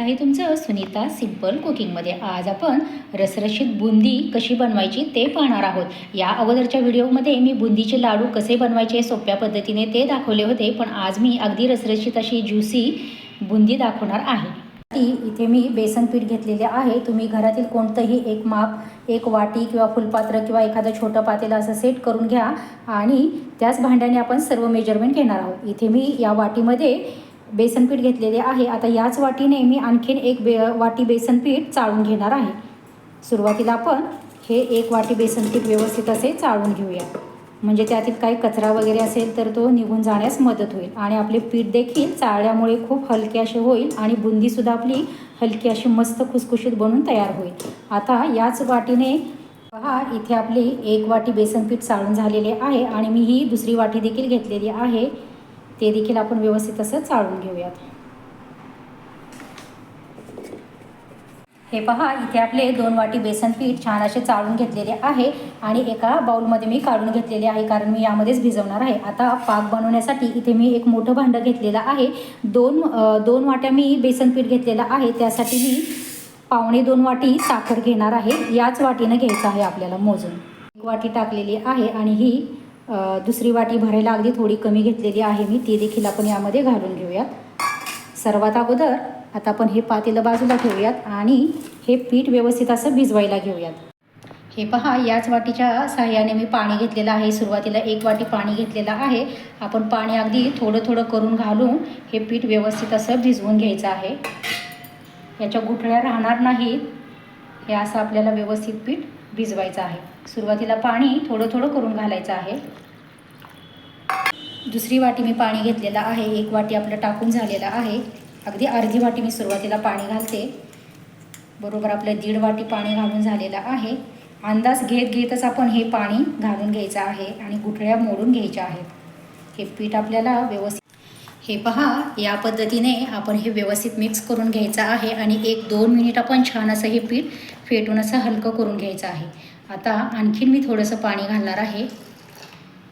स्वागत आहे तुमचं सुनीता सिंपल कुकिंगमध्ये. आज आपण रसरशीत बुंदी कशी बनवायची ते पाहणार आहोत. या अगोदरच्या व्हिडिओमध्ये मी बुंदीचे लाडू कसे बनवायचे सोप्या पद्धतीने ते दाखवले होते पण आज मी अगदी रसरशीत अशी ज्युसी बुंदी दाखवणार आहे. ती इथे मी बेसन पीठ घेतलेले आहे. तुम्ही घरातील कोणतंही एक माप एक वाटी किंवा फुलपात्र किंवा एखादं छोटं पातेलं असं सेट करून घ्या आणि त्याच भांड्याने आपण सर्व मेजरमेंट घेणार आहोत. इथे मी या वाटीमध्ये बेसनपीठ घेतलेले आहे. आता याच वाटीने मी आणखीन एक बे वाटी बेसनपीठ चाळून घेणार आहे. सुरुवातीला आपण हे एक वाटी बेसनपीठ व्यवस्थित असे चाळून घेऊया. म्हणजे त्यातील काही कचरा वगैरे असेल तर तो निघून जाण्यास मदत होईल. आणि आपले पीठ देखील चाळल्यामुळे खूप हलके असे होईल आणि बुंदीसुद्धा आपली हलकी अशी मस्त खुसखुशीत बनून तयार होईल. आता याच वाटीने पहा इथे आपली एक वाटी बेसनपीठ चाळून झालेले आहे आणि मी ही दुसरी वाटी देखील घेतलेली आहे. ते देखील आपण व्यवस्थित असं चाळून घेऊयात. हे पहा इथे आपले दोन वाटी बेसन पीठ छान असे चाळून घेतलेले आहे आणि एका बाउलमध्ये मी काढून घेतलेले आहे कारण मी यामध्येच भिजवणार आहे. आता पाक बनवण्यासाठी इथे मी एक मोठं भांडं घेतलेलं आहे. दोन दोन वाट्या मी बेसन पीठ घेतलेलं आहे. त्यासाठी मी पावणे दोन वाटी साखर घेणार आहे. याच वाटीनं घ्यायचं आहे आपल्याला मोजून. एक वाटी टाकलेली आहे आणि ही दुसरी वाटी भरायला अगदी थोडी कमी घेतलेली आहे मी ती देखील आपण यामध्ये घालून घेऊयात. सर्वात अगोदर आता आपण हे पातेलं बाजूला ठेवूयात आणि हे पीठ व्यवस्थित असं भिजवायला घेऊयात. हे पहा याच वाटीच्या सहाय्याने मी पाणी घेतलेलं आहे. सुरुवातीला एक वाटी पाणी घेतलेलं आहे. आपण पाणी अगदी थोडं थोडं करून घालून हे पीठ व्यवस्थित असं भिजवून घ्यायचं आहे. याच्या गुठळ्या राहणार नाहीत. हे असं आपल्याला व्यवस्थित पीठ भिजवायचं आहे. सुरुवातीला पाणी थोडं थोडं करून घालायचं आहे. दुसरी वाटी मी पाणी घेतलेलं आहे. एक वाटी आपलं टाकून झालेलं आहे. अगदी अर्धी वाटी मी सुरुवातीला पाणी घालते. बरोबर आपलं दीड वाटी पाणी घालून झालेलं आहे. अंदाज घेत घेतच आपण हे पाणी घालून घ्यायचं आहे आणि गुठळ्या मोडून घ्यायच्या आहेत. हे पीठ आपल्याला व्यवस्थित हे पहा या पद्धतीने आपण हे व्यवस्थित मिक्स करून घ्यायचं आहे आणि एक दोन मिनिट आपण छान असं हे पीठ फेटून असं हलकं करून घ्यायचं आहे. आता आणखीन मी थोडंसं पाणी घालणार आहे.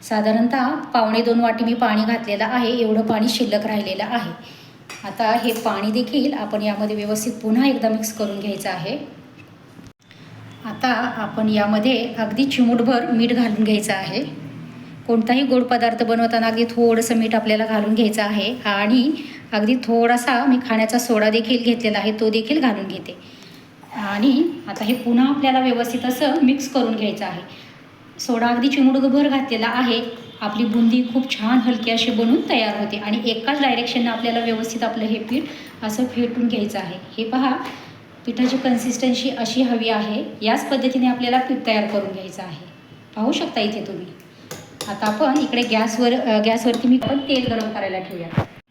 साधारणतः पावणे दोन वाटी मी पाणी घातलेलं आहे एवढं पाणी शिल्लक राहिलेलं आहे. आता हे पाणी देखील आपण यामध्ये व्यवस्थित पुन्हा एकदा मिक्स करून घ्यायचं आहे. आता आपण यामध्ये अगदी चिमूटभर मीठ घालून घ्यायचं आहे. कोणताही गोड पदार्थ बनवताना अगदी थोडंसं मीठ आपल्याला घालून घ्यायचं आहे. आणि अगदी थोडासा मी खाण्याचा सोडा देखील घेतलेला आहे तो देखील घालून घेते. आणि आता हे पुन्हा आपल्याला व्यवस्थित असं मिक्स करून घ्यायचं आहे. सोडा अगदी चिमुडगभर घातलेला आहे. आपली बुंदी खूप छान हलकी अशी बनून तयार होते आणि एकाच डायरेक्शननं आपल्याला व्यवस्थित आपलं हे पीठ असं फेटून घ्यायचं आहे. हे पहा पिठाची कन्सिस्टन्सी अशी हवी आहे. याच पद्धतीने आपल्याला पीठ तयार करून घ्यायचं आहे. पाहू शकता इथे तुम्ही. आता आपण इकडे गॅसवर गॅसवरती मी पण तेल गरम करायला ठेवूया.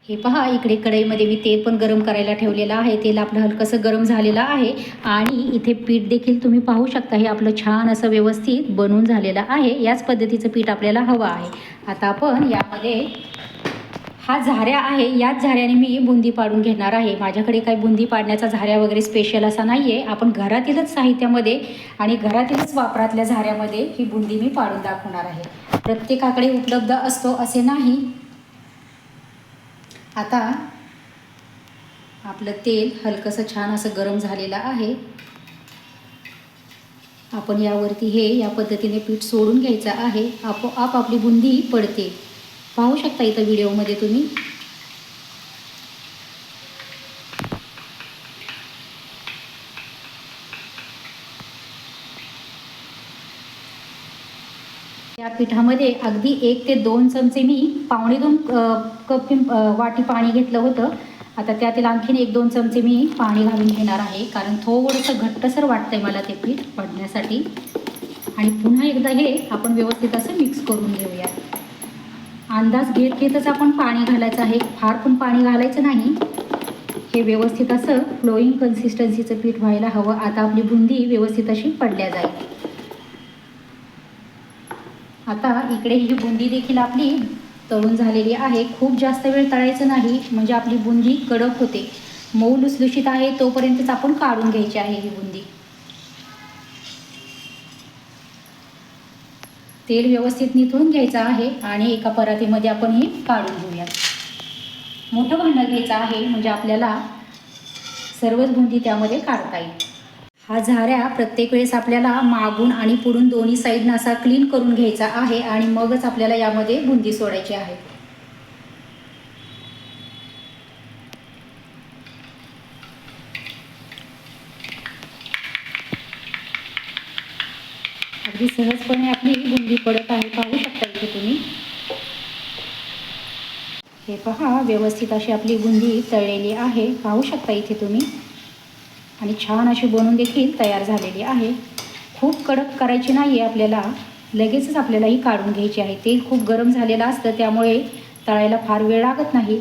हे पहा इकडे कढईमध्ये मी तेल पण गरम करायला ठेवलेलं आहे. तेल आपलं हलकंसं गरम झालेलं आहे. आणि इथे पीठ देखील तुम्ही पाहू शकता हे आपलं छान असं व्यवस्थित बनून झालेलं आहे. याच पद्धतीचं पीठ आपल्याला हवं आहे. आता आपण यामध्ये हा झाऱ्या आहे याच झाऱ्याने मी बुंदी पाडून घेणार आहे. माझ्याकडे काही बुंदी पाडण्याचा झाऱ्या वगैरे स्पेशल असा नाही आहे आपण घरातीलच साहित्यामध्ये आणि घरातीलच वापरातल्या झाऱ्यामध्ये ही बुंदी मी पाडून दाखवणार आहे. प्रत्येकाकडे उपलब्ध असतो असे नाही. आता आपलं तेल हलकंसं छान असं गरम झालेलं आहे. आपण यावरती हे या पद्धतीने पीठ सोडून घ्यायचं आहे. आपोआप आपली बुंदी पडते. पाहू शकता इथं व्हिडिओमध्ये तुम्ही. या पिठामध्ये अगदी एक ते दोन चमचे मी पावणे दोन कप वाटी पाणी घेतलं होतं. आता त्यातील आणखीन एक दोन चमचे मी पाणी घालून घेणार आहे कारण थोडंसं घट्टसर वाटतंय मला ते पीठ पडण्यासाठी. आणि पुन्हा एकदा हे आपण व्यवस्थित असं मिक्स करून घेऊया अंदाज घेत घेतच आपण पाणी घालायचं आहे. फार पण पाणी घालायचं नाही. हे व्यवस्थित असं फ्लोईंग कन्सिस्टन्सीचं पीठ व्हायला हवं. आता आपली बुंदी व्यवस्थित अशी पडल्या जाईल. आता इकडे ही बुंदी देखील आपली तळून झालेली आहे. खूप जास्त वेळ तळायचं नाही. म्हणजे आपली बुंदी कडक होते. मऊ लुसलुशीत आहे तोपर्यंतच आपण काढून घ्यायची आहे ही बुंदी. तेल व्यवस्थित निथळून घ्यायचं आहे आणि एका परातीमध्ये आपण हे काढून घेऊयात. मोठं भांडं घ्यायचं आहे म्हणजे आपल्याला सर्वच बुंदी त्यामध्ये काढता येईल. हा झाऱ्या प्रत्येक वेळेस आपल्याला मागून आणि पुढून दोन्ही साईडनं असा क्लीन करून घ्यायचा आहे आणि मगच आपल्याला यामध्ये बुंदी सोडायची आहे. अगदी सहजपणे आपली बुंदी पडत आहे पाहू शकता इथे तुम्ही. हे पहा व्यवस्थित अशी आपली बुंदी तळलेली आहे. पाहू शकता इथे तुम्ही. आणि छान अशी बनवून देखील तयार झालेली आहे. खूप कडक करायची नाही आहे आपल्याला. लगेचच आपल्याला ही काढून घ्यायची आहे. तेल खूप गरम झालेलं असतं त्यामुळे तळायला फार वेळ लागत नाही.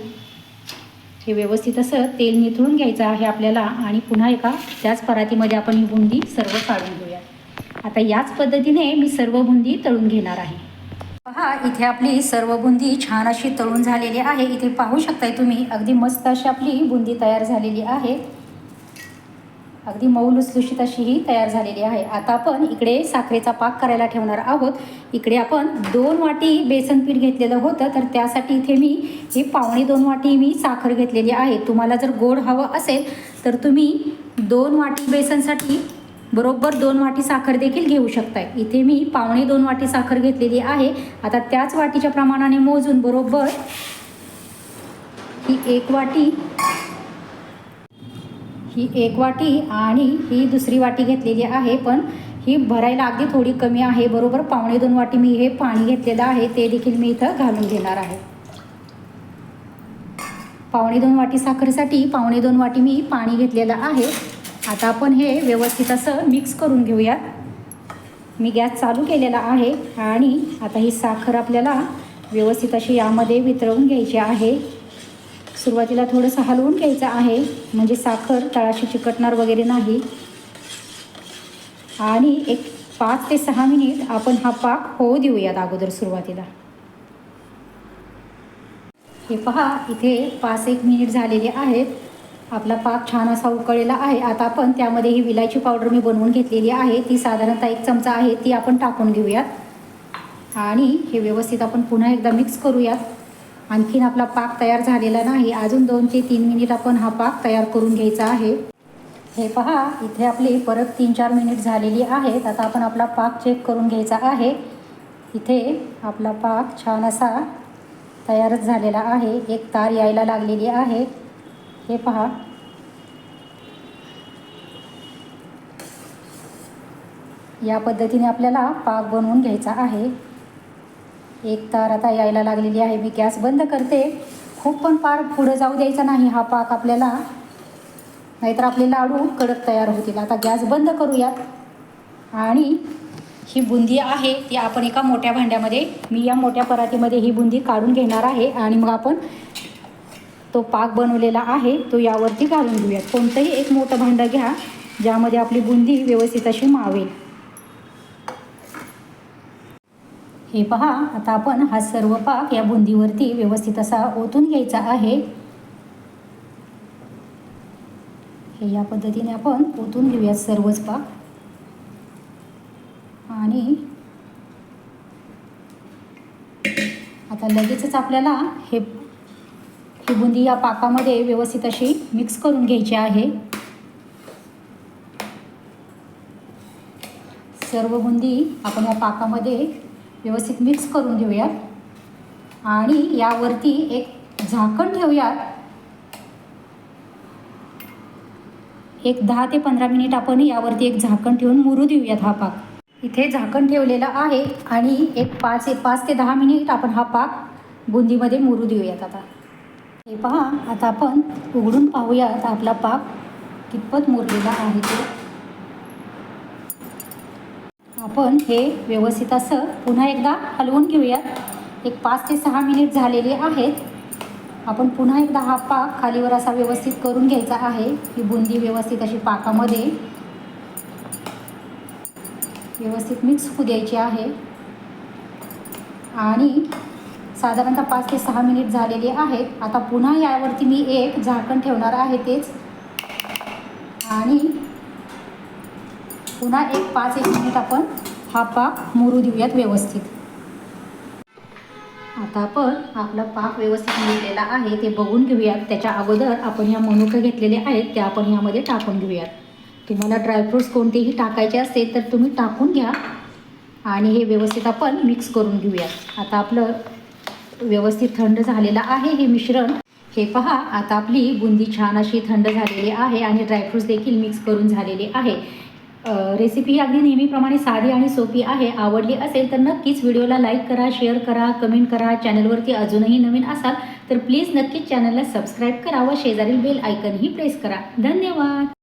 हे व्यवस्थित असं तेल निथळून घ्यायचं आहे आपल्याला. आणि पुन्हा एका त्याच परातीमध्ये आपण ही बुंदी सर्व काढून घेऊ. आता याच पद्धतीने मी सर्व बुंदी तळून घेणार आहे. पहा इथे आपली सर्व बुंदी छान अशी तळून झालेली आहे. इथे पाहू शकताय तुम्ही अगदी मस्त अशी आपली बुंदी तयार झालेली आहे. अगदी मऊ लुसलुशीत अशी ही तयार झालेली आहे. आता आपण इकडे साखरेचा पाक करायला ठेवणार आहोत. इकडे आपण दोन वाटी बेसन पीठ घेतलेलं होतं तर त्यासाठी इथे मी ही पावणे दोन वाटी मी साखर घेतलेली आहे. तुम्हाला जर गोड हवं असेल तर तुम्ही दोन वाटी बेसनसाठी बरोबर दोन वाटी साखर देखील घेऊ शकताय. इथे मी पावणे दोन वाटी साखर घेतलेली आहे. आता त्याच वाटीच्या प्रमाणाने मोजून बरोबर ही एक वाटी ही एक वाटी आणि ही दुसरी वाटी घेतलेली आहे. पण ही भरायला अगदी थोडी कमी आहे. बरोबर पावणे दोन वाटी मी हे पाणी घेतलेलं आहे. ते देखील मी इथं घालून घेणार आहे. पावणे दोन वाटी साखरेसाठी पावणे दोन वाटी मी पाणी घेतलेलं आहे. आता आपण हे व्यवस्थित असं मिक्स करून घेऊयात. मी गॅस चालू केलेला आहे आणि आता ही साखर आपल्याला व्यवस्थित अशी यामध्ये वितळवून घ्यायची आहे. सुरुवातीला थोडंसं हलवून घ्यायचं आहे म्हणजे साखर तळाशी चिकटणार वगैरे नाही. आणि एक पाच ते सहा मिनिट आपण हा पाक होऊ देऊयात अगोदर सुरुवातीला. हे पहा इथे पाच एक मिनिट झालेले आहेत. आपला पाक छान असा उकळलेला आहे. आता आपण त्यामध्ये ही विलायची पावडर मी बनवून घेतलेली आहे. ती साधारणतः एक चमचा आहे. ती आपण टाकून घेऊयात. आणि हे व्यवस्थित आपण पुन्हा एकदा मिक्स करूयात. आणखीन आपला पाक तयार झालेला नाही. अजून दोन ते तीन मिनिट आपण हा पाक तयार करून घ्यायचा आहे. हे पहा इथे आपली परत तीन चार मिनिट झालेली आहेत. आता आपण आपला पाक चेक करून घ्यायचा आहे. इथे आपला पाक छान असा तयारच झालेला आहे. एक तार यायला लागलेली आहे. हे पहा. या पद्धतीने आपल्याला पाक बनवून घ्यायचा आहे. एक तार आता यायला लागलेली आहे. मी गॅस बंद करते. खूप पण पार पुढं जाऊ द्यायचा नाही हा पाक आपल्याला. नाहीतर आपले लाडू कडक तयार होतील. आता गॅस बंद करूयात. आणि ही बुंदी आहे ती आपण एका मोठ्या भांड्यामध्ये मी या मोठ्या परातीमध्ये ही बुंदी काढून घेणार आहे. आणि मग आपण तो पाक बनवलेला आहे तो यावरती घालून घेऊयात. कोणतंही एक मोठं भांडं घ्या ज्यामध्ये आपली बुंदी व्यवस्थित अशी मावेल. हे पहा आता आपण हा सर्व पाक या बुंदीवरती व्यवस्थित असा ओतून घ्यायचा आहे. हे या पद्धतीने आपण ओतून घेऊयात सर्वच पाक. आणि आता लगेचच आपल्याला हे ही बुंदी या पाकामध्ये व्यवस्थित अशी मिक्स करून घ्यायची आहे. सर्व बुंदी आपण या पाकामध्ये व्यवस्थित मिक्स करून घेऊयात. आणि यावरती एक झाकण ठेवूयात. एक दहा ते पंधरा मिनिट आपण यावरती एक झाकण ठेवून मुरू देऊयात हा पाक. इथे झाकण ठेवलेलं आहे आणि एक पाच पाच ते दहा मिनिट आपण हा पाक बुंदीमध्ये मुरू देऊयात आता. हे पहा आता आपण उघडून पाहूयात आपला पाक कितपत मुरलेला आहे तो. आपण हे व्यवस्थित असं पुन्हा एकदा हलवून घेऊयात. एक पाच ते सहा मिनिट झालेले आहेत. आपण पुन्हा एकदा हा पाक खालीवर असा व्यवस्थित करून घ्यायचा आहे. ही बुंदी व्यवस्थित अशी पाकामध्ये व्यवस्थित मिक्स होऊ द्यायची आहे. आणि साधारणतः पाच ते सहा मिनिट झालेले आहेत. आता पुन्हा यावरती मी एक झाकण ठेवणार आहे तेच. आणि पुन्हा एक पाच एक मिनिट आपण हा पाक मुरू देऊयात व्यवस्थित. आता आपण आपला पाक व्यवस्थित मिळलेला आहे ते बघून घेऊयात. त्याच्या अगोदर आपण या मनुका घेतलेले आहेत त्या आपण यामध्ये टाकून घेऊयात. तुम्हाला ड्रायफ्रूट्स कोणतेही टाकायचे असतील तर तुम्ही टाकून घ्या. आणि हे व्यवस्थित आपण मिक्स करून घेऊयात. आता आपलं व्यवस्थित थंड झालेलं आहे हे मिश्रण. हे पहा आता आपली बुंदी छान अशी थंड झालेली आहे आणि ड्रायफ्रूट्स देखील मिक्स करून झालेले आहे. रेसिपी ही अगदी नेहमीप्रमाणे साधी आणि सोपी आहे. आवडली असेल तर नक्कीच व्हिडिओला लाईक करा शेअर करा कमेंट करा. चॅनलवरती अजूनही नवीन असाल तर प्लीज नक्कीच चॅनलला सबस्क्राईब करा व शेजारील बेल आयकनही प्रेस करा. धन्यवाद!